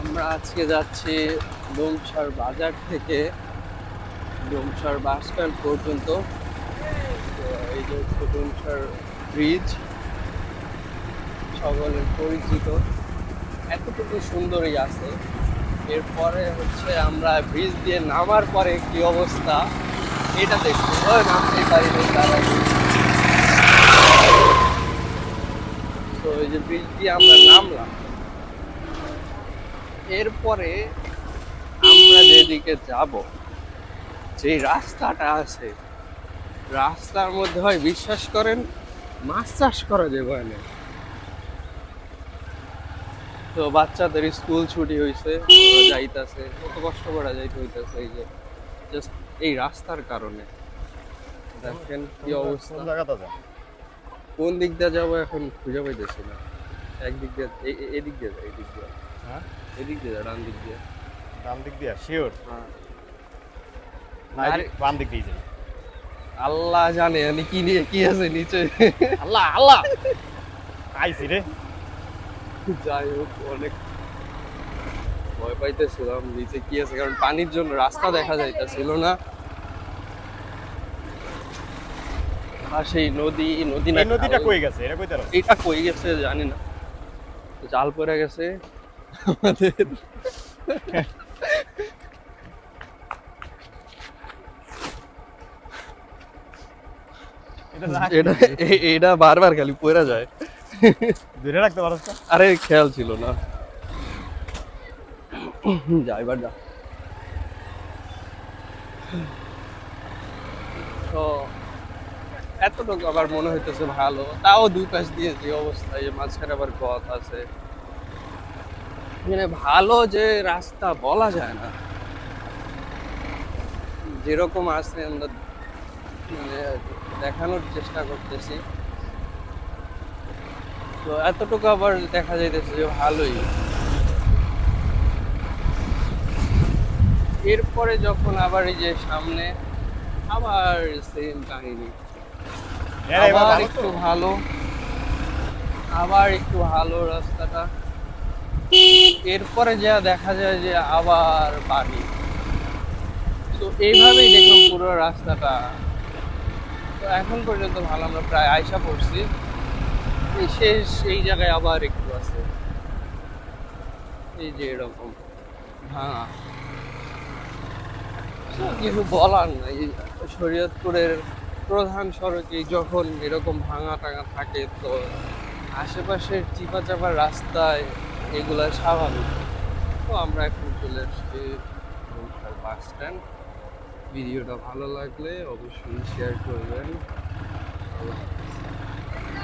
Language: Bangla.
আমরা আজকে যাচ্ছি ডোমসার বাজার থেকে ডোমসার বাস স্ট্যান্ড পর্যন্ত। এই যে হচ্ছে ডোমসার ব্রিজ সকলের পরিচিত। এতটুকু সুন্দরই আছে। এরপরে হচ্ছে আমরা ব্রিজ দিয়ে নামার পরে কি অবস্থা, এটা দেখব। ও নামতে পারি তার। তো এই যে ব্রিজ দিয়ে আমরা নামলাম। এরপরে আমরা যেদিকে যাব যে রাস্তাটা আছে রাস্তার মধ্যে হয় বিশ্বাস করেন মাছ চাষ করা যাবে না তো বাচ্চাদের স্কুল ছুটি হয়েছে যাইতাছে কত কষ্ট করে যাইতে হইতাছে এই যে জাস্ট এই রাস্তার কারণে। দেখেন কি অবস্থা। কোন জায়গাটা যা কোন দিক দিয়ে যাব এখন খুঁজে পাইতেছি না। একদিক দিয়ে এদিক দিয়ে যা এদিক দিয়ে। হ্যাঁ? এদিক দিয়ে ডান দিক দিয়ে। ডান দিক দিয়া শিওর হ্যাঁ। না বাম দিক দিয়ে যাই। আল্লাহ জানে আমি কি নিয়ে কি আছে নিচে। আল্লাহ আল্লাহ! আইছি রে। যাই হোক অনেক ভয় পাইতেছিলাম নিচে কি আছে কারণ পানির জন্য রাস্তা দেখা যাইতেছিল না। আর সেই নদী নদী না নদীটা। কই গেছে? এটা কই এটা কই গেছে জানি না। জাল পড়ে গেছে। আমাদের। এটা এটা বারবার খালি পড়ে যায়। ধরে রাখতে পারছ আরে খেয়াল ছিল না। যা এবার যা। তো এতটুকু আবার মনে হইতেছে ভালো। তাও দুই পাশ দিয়ে যে অবস্থা এই মাঝখানে আবার পথ আছে। মানে ভালো যে রাস্তা বলা যায় না। যেরকম আছে আমরা মানে দেখানোর চেষ্টা করতেছি। তো এতটুকু আবার দেখা যাইতেছে যে ভালোই। এরপরে যখন আবার এই যে সামনে আবার সেম কাহিনী। আবার একটু ভালো। আবার একটু ভালো রাস্তাটা। এরপরে যা দেখা যায় যে আবার পানি তো এইভাবেই দেখলাম পুরো রাস্তাটা। তো এখন পর্যন্ত ভালো, আমরা প্রায় আয়সা পড়ছি। শেষ, এই জায়গায় আবার একটু আছে। এই যে এরকম। তো কিছু বলার নাই। শরীয়তপুরের প্রধান সড়কে যখন এরকম ভাঙা টাঙা থাকে, তো আশেপাশের চিপা চাপা রাস্তায় এগুলা স্বাভাবিক। তো আমরা এখন চলে আসছি বাস স্ট্যান্ড। ভিডিওটা ভালো লাগলে অবশ্যই শেয়ার করবেন।